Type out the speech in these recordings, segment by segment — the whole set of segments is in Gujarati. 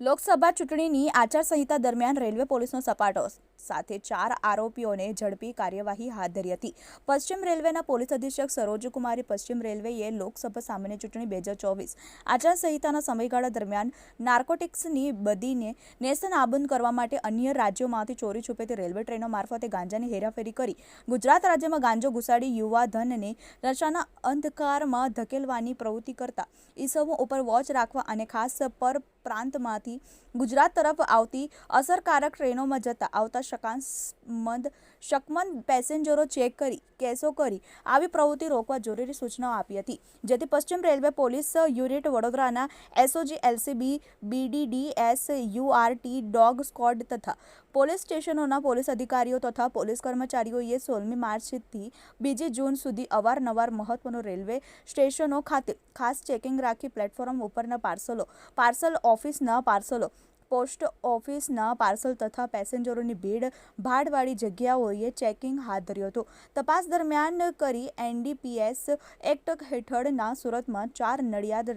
લોકસભા ચૂંટણીની આચારસંહિતા દરમિયાન રેલવે પોલીસનો સપાટો સાથે ચાર આરોપીઓને ઝડપી કાર્યવાહી હાથ ધરી હતી. પશ્ચિમ રેલવેના પોલીસ અધિક્ષક સરોજકુમારી પશ્ચિમ રેલવેએ લોકસભા સામાન્ય ચૂંટણી બે હજાર ચોવીસ આચારસંહિતાના સમયગાળા દરમિયાન નાર્કોટિક્સની બદીને નેસ્તનાબૂદ કરવા માટે અન્ય રાજ્યોમાંથી ચોરી છુપેથી રેલવે ટ્રેનો મારફતે ગાંજાની હેરાફેરી કરી ગુજરાત રાજ્યમાં ગાંજો ઘુસાડી યુવા ધનને નશાના અંધકારમાં ધકેલવાની પ્રવૃત્તિ કરતા ઈસમો ઉપર વોચ રાખવા અને ખાસ પર પ્રાંતમાંથી ગુજરાત તરફ આવતી અસરકારક ટ્રેનોમાં જતા આવતા શકાંશમંદ શકમંદ પેસેન્જરો ચેક કરી, કેસો કરી આવી પ્રવૃત્તિ રોકવા જરૂરી સૂચનાઓ આપી હતી. જેથી પશ્ચિમ રેલવે પોલીસ યુનિટ વડોદરાના SOG, LCB, BDDS, URT, dog squad તથા પોલીસ સ્ટેશનોના પોલીસ અધિકારીઓ તથા પોલીસ કર્મચારીઓએ સોળમી માર્ચથી બીજી જૂન સુધી અવારનવાર મહત્વનો રેલવે સ્ટેશનો ખાતે ખાસ ચેકિંગ રાખી પ્લેટફોર્મ ઉપરના પાર્સલો, પાર્સલ ઓફિસના પાર્સલો. પોસ્ટ ઓફિસના પાર્સલ તથા પેસેન્જરોની ભીડ, ભાડવાળી જગ્યાઓએ ચેકિંગ હાથ ધર્યું હતું. તપાસ દરમિયાન કરી એનડીપીએસ એક્ટ હેઠળના સુરતમાં ચાર નડિયાદ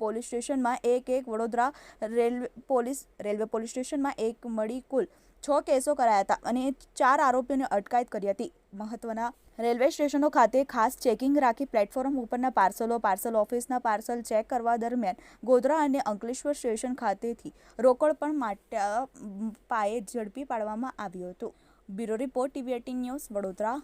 પોલીસ સ્ટેશનમાં એક એક Vadodara railway, police railway police સ્ટેશનમાં એક મળી કુલ છ કેસો કરાયા હતા અને ચાર આરોપીઓને અટકાયત કરી હતી. મહત્વના રેલવે સ્ટેશનો ખાતે ખાસ ચેકિંગ રાખી પ્લેટફોર્મ ઉપરના પાર્સલો, પાર્સલ ઓફિસના પાર્સલ ચેક કરવા દરમિયાન ગોધરા અને અંકલેશ્વર સ્ટેશન ખાતેથી રોકડ પણ માટે પાયે ઝડપી પાડવામાં આવ્યું હતું. Bureau report, TV eighteen news Vadodara.